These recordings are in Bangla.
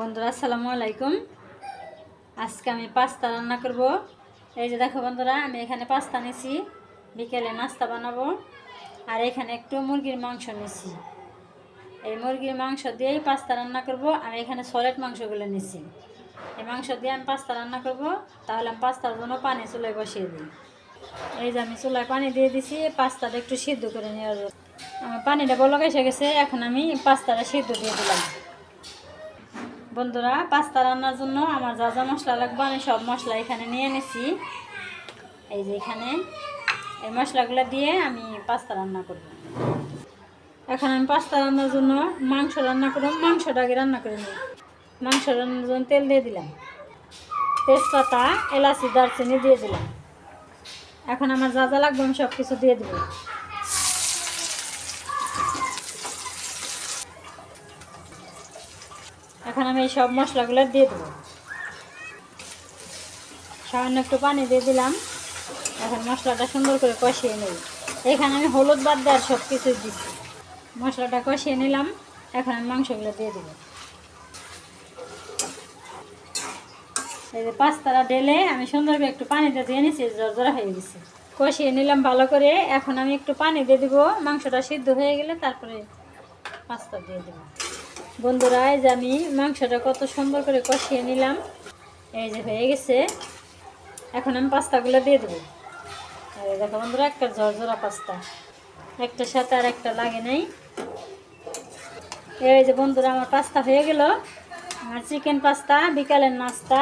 বন্ধুরা, আসসালামু আলাইকুম। আজকে আমি পাস্তা রান্না করব। এই যে দেখো বন্ধুরা, আমি এখানে পাস্তা নিছি, বিকেলে নাস্তা বানাবো, আর এখানে একটু মুরগির মাংস নিছি। এই মুরগির মাংস দিয়েই পাস্তা রান্না করব। আমি এখানে সলেট মাংসগুলো নিছি। এই মাংস দিয়ে আমি পাস্তা রান্না করব। তাহলে আমি পাস্তার জন্য পানি চুলায় বসিয়ে দিই। এই যে আমি চুলায় পানি দিয়ে দিছি, পাস্তাটা একটু সিদ্ধ করে জন্য। আমার পানিটা বলক এসে গেছে, এখন আমি পাস্তাটা সিদ্ধ দিয়ে দিলাম। বন্ধুরা, পাস্তা রান্নার জন্য আমার যা যা মশলা লাগবে আমি সব মশলা এখানে নিয়ে এনেছি। এই যে এখানে, এই মশলাগুলো দিয়ে আমি পাস্তা রান্না করব। এখন আমি পাস্তা রান্নার জন্য মাংস রান্না করব, মাংসটা আগে রান্না করে নিই মাংস রান্নার জন্য তেল দিয়ে দিলাম। তেজপাতা, এলাচি, দারচিনি দিয়ে দিলাম। এখন আমার যা যা লাগবে আমি সব কিছু দিয়ে দেবো। এখন আমি এই সব মশলাগুলো দিয়ে দেবো। সামান্য একটু পানি দিয়ে দিলাম। এখন মশলাটা সুন্দর করে কষিয়ে নেব। এখানে আমি হলুদ বাদ দেওয়ার সব কিছু দিচ্ছি মশলাটা কষিয়ে নিলাম। এখন আমি মাংসগুলো দিয়ে দেবো। এই যে পাঁচতারা ঢেলে আমি সুন্দর করে একটু পানিতে দিয়ে নিচ্ছি জর্জরা হয়ে গেছে। কষিয়ে নিলাম ভালো করে। এখন আমি একটু পানি দিয়ে দেবো। মাংসটা সিদ্ধ হয়ে গেলে তারপরে পাস্তা দিয়ে দেবো। বন্ধুরা, এই যে আমি মাংসটা কত সুন্দর করে কষিয়ে নিলাম। এই যে হয়ে গেছে। এখন আমি পাস্তাগুলো দিয়ে দেবো। দেখো বন্ধুরা, একটা ঝরঝরা পাস্তা। একটার সাথে আর একটা লাগে নাই। এই যে বন্ধুরা, আমার পাস্তা হয়ে গেল। আমার চিকেন পাস্তা, বিকালের নাস্তা।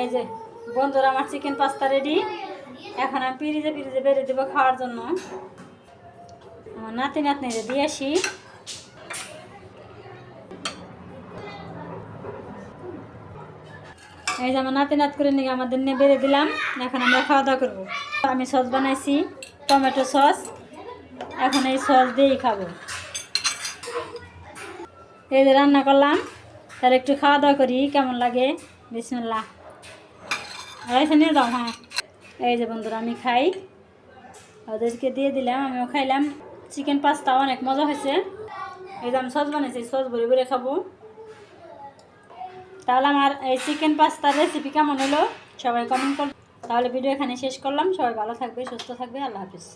এই যে বন্ধুরা, আমার চিকেন পাস্তা রেডি এখন আমি পিরিজে পিরিজে বেড়ে দেবো খাওয়ার জন্য। আমার নাতি নাতনিরে দিয়ে আসি। এই যে আমার নাতি নাত করে নিয়ে আমাদের নিয়ে বেড়ে দিলাম। এখন আমরা খাওয়া দাওয়া করব। আমি সস বানাইছি, টমেটো সস। এখন এই সস দিয়েই খাব। এই যে রান্না করলাম, তাহলে একটু খাওয়া দাওয়া করি, কেমন লাগে? বিসমিল্লাহ। আড়াইশো নিয়ে দাও হ্যাঁ। এই যে বন্ধুরা, আমি খাই। ওদেরকে দিয়ে দিলাম, আমিও খাইলাম। চিকেন পাস্তা অনেক মজা হয়েছে। এই যে আমি সস বানিয়েছি সস ভরে ভরে খাব। তাহলে আমার এই চিকেন পাস্তার রেসিপি কেমন হলো? সবাই কমেন্ট কর তাহলে ভিডিও এখানে শেষ করলাম। সবাই ভালো থাকবে, সুস্থ থাকবে। আল্লাহ হাফিজ।